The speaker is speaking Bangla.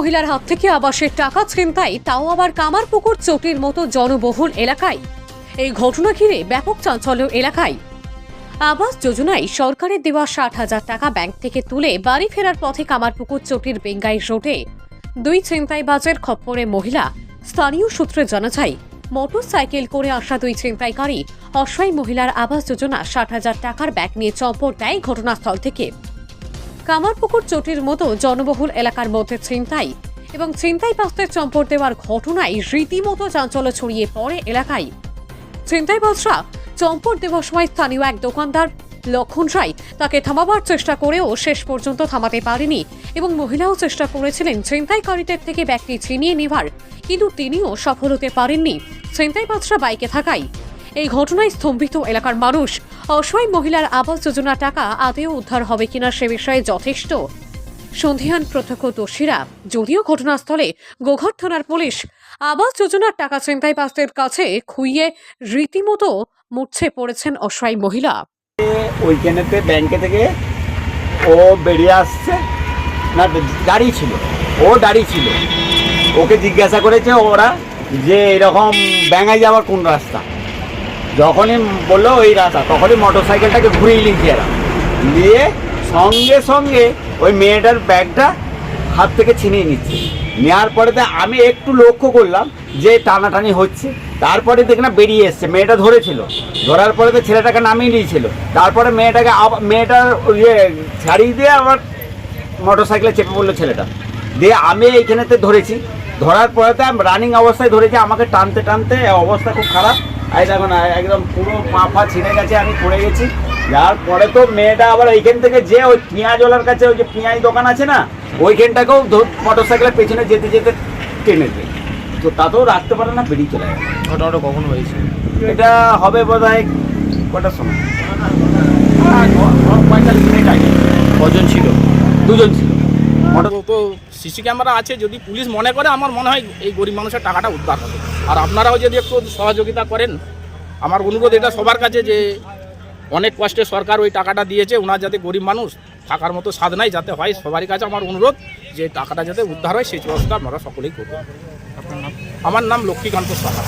মহিলার হাত থেকে আবাসের টাকা ছিনতাই, তাও আবার কামারপুকুর চটির মতো জনবহুল এলাকায়। এই ঘটনা ঘিরে ব্যাপক চাঞ্চল্য এলাকায়। আবাস যোজনায় সরকারের দেওয়া ষাট হাজার টাকা ব্যাংক থেকে তুলে বাড়ি ফেরার পথে কামারপুকুর চটির বেঙ্গাই রোডে দুই ছিনতাইবাজের খপ্পরে মহিলা, স্থানীয় সূত্রে জানা যায় মোটর সাইকেল করে আসা দুই ছিনতাইকারী অসহায় মহিলার আবাস যোজনা ষাট হাজার টাকার ব্যাগ নিয়ে চম্পট দেয় ঘটনাস্থল থেকে। কামারপুকুর চটির মতো জনবহুল এলাকার মধ্যে ছিনতাই এবং ছিনতাই পাস্তের চম্পট দেওয়ার ঘটনায় রীতিমতো চাঞ্চল্য ছড়িয়ে পড়ে এলাকায়। ছিনতাইবাজরা চম্পট দেওয়ার সময় স্থানীয় এক দোকানদার লক্ষণ রায় তাকে থামাবার চেষ্টা করেও শেষ পর্যন্ত থামাতে পারেনি এবং মহিলাও চেষ্টা করেছিলেন ছিনতাইকারীদের থেকে ব্যাগটি ছিনিয়ে নেবার কিন্তু তিনিও সফল হতে পারেননি। ছিনতাইবাজরা বাইকে থাকায়। এই ঘটনায় স্তম্ভিত এলাকার মানুষ অসহায় মহিলার আবাস যোজনা টাকা আদেও উদ্ধার হবে কিনা সে বিষয়ে যথেষ্ট। সন্ধিহান প্রত্যক্ষদর্শীরা যদিও ঘটনাস্থলে গোঘর থানার পুলিশ আবাস যোজনার টাকা ছিনতাইবাজদের কাছে খুইয়ে রীতিমতো মুছে পড়েছেন অসহায় মহিলা। ওইখানেতে ব্যাংকে থেকে ও বেরিয়ে আসছে। না দাঁড়িয়ে ছিল। ও দাঁড়িয়ে ছিল। ওকে জিজ্ঞাসা করেছে ওরা যে এরকম ব্যাঙাই যাওয়ার কোন রাস্তা? যখনই বলল ওই রাস্তা, তখনই মোটর সাইকেলটাকে ঘুরিয়ে নিয়েছে এরা নিয়ে সঙ্গে সঙ্গে ওই মেয়েটার ব্যাগটা হাত থেকে ছিনিয়ে নিচ্ছে। নেওয়ার পরে আমি একটু লক্ষ্য করলাম যে টানাটানি হচ্ছে। তারপরে দেখি না বেরিয়ে এসছে, মেয়েটা ধরেছিল। ধরার পরে তো ছেলেটাকে নামিয়ে নিয়েছিল। তারপরে মেয়েটাকে মেয়েটার ইয়ে ছাড়িয়ে দিয়ে আবার মোটর সাইকেলে চেপে পড়ল ছেলেটা। দিয়ে আমি এইখানেতে ধরেছি। ধরার পরে তো রানিং অবস্থায় ধরেছি, আমাকে টানতে টানতে অবস্থা খুব খারাপ। এই দেখো না একদম পুরো পা ফা ছিঁড়ে গেছে আমি পড়ে গেছি। যার পরে তো মেয়েটা আবার ওইখান থেকে যে ওই পেঁয়াজওয়ালার কাছে ওই যে পেঁয়াজ দোকান আছে না ওইখানটাকেও মোটর সাইকেলের পেছনে যেতে যেতে টেনে দেয়। তো তাতেও রাখতে পারে না বেরিয়ে চলে যায়। ঘটনাটা কখন হয়েছে? এটা হবে বোধ হয় কটার সময়? ন- ন- পঁয়তাল্লিশ মিনিট আগে। কজন ছিল? দুজন ছিল। মোটর তো সিসি ক্যামেরা আছে যদি পুলিশ মনে করে আমার মনে হয় এই গরিব মানুষের টাকাটা উদ্ধার হবে। আর আপনারাও যদি একটু সহযোগিতা করেন আমার অনুরোধ এটা সবার কাছে যে অনেক কষ্টে সরকার ওই টাকাটা দিয়েছে ওনার যাতে গরিব মানুষ থাকার মতো স্বাদ নাই যাতে হয় সবারই কাছে আমার অনুরোধ যে টাকাটা যাতে উদ্ধার হয় সেই ব্যবস্থা আমরা সকলেই করব আমার নাম লক্ষ্মীকান্ত সাহা।